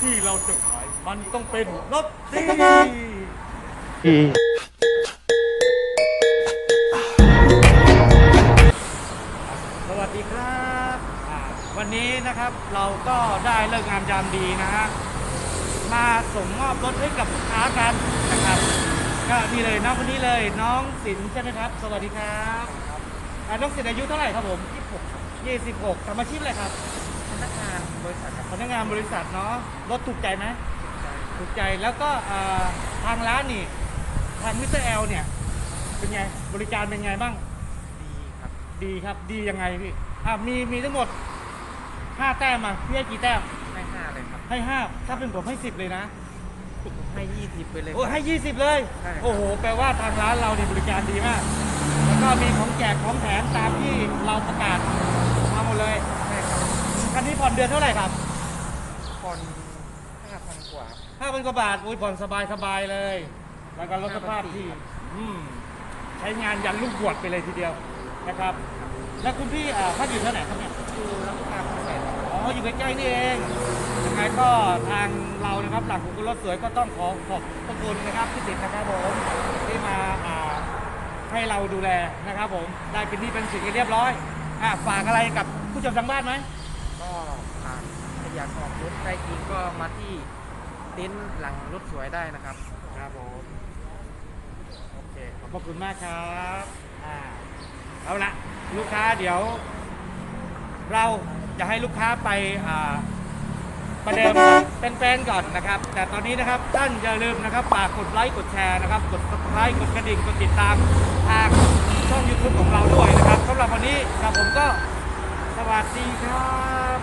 ที่เราจะขายมันต้องเป็นรถดีสวัสดีครับอ่าวันนี้นะครับเราก็ได้เลิกงามยามดีนะฮะ มาส่งมอบรถให้กับลูกค้ากันนะครับ ก็นี่เลยน้องคนนี้เลยน้องสินใช่ไหมครับ สวัสดีครับอ่าน้องสินอายุเท่าไหร่ครับผม26 26ทำอาชีพอะไรครับ บริษัทครับพนักงานบริษัทเนาะรถถูกใจไหมถูกใจแล้วก็อ่าทางร้านนี่ทางมิสเตอร์แอลเนี่ยเป็นไงบริการเป็นไงบ้างดีครับดีครับดียังไงพี่อ่ามีมีทั้งหมด5แต้มมาพี่ให้กี่แต้มให้ห้าเลยครับ ให้5ถ้าเป็นผมให้10เลยนะ ให้ยี่สิบไปเลย โอ้ให้20เลย ใช่ครับ โอ้โห แปลว่าทางร้านเราเนี่ยบริการดีมาก แล้วก็มีของแจกของแถมตามที่เราประกาศมาหมดเลย ใช่ครับ คันนี้ ผ่อนเดือนเท่าไหร่ครับผ่อนห้าพันกว่า ห้าพันกว่าบาทอุ้ยผ่อนสบายสบายเลย แล้วก็ลดสภาพที่ครับอืมใช้งานยันลูกบวชไปเลยทีเดียวนะครับ แล้วคุณพี่อ่าพักอยู่เท่าไหร่ครับเนี่ยคือรับการพิเศษอ๋ออยู่ใกล้ๆนี่เองยังไงก็ทางเรานะครับหลังของคุณรถสวยก็ต้องขอขอบพระคุณนะครับพี่ติดนะครับผมที่มาอ่าให้เราดูแลนะครับผมได้เป็นที่เป็นสิ่งเรียบร้อยอะฝากอะไรกับผู้ชมทางบ้านไหม ก็ผ่านถ้าอยากออกรถได้จริงก็มาที่เต็นท์หลังรถสวยได้นะครับ ครับผมโอเคขอบพระคุณมากครับอ่าเอาละลูกค้าเดี๋ยว เราจะให้ลูกค้าไปอ่าประเดิมเป็นแฟนๆก่อนนะครับ แต่ตอนนี้นะครับท่านอย่าลืมนะครับฝากกดไลค์กดแชร์นะครับ กด subscribe กดกระดิ่งกดติดตามทางช่อง YouTube ของเราด้วยนะครับสำหรับวันนี้กับผมก็ สวัสดีครับ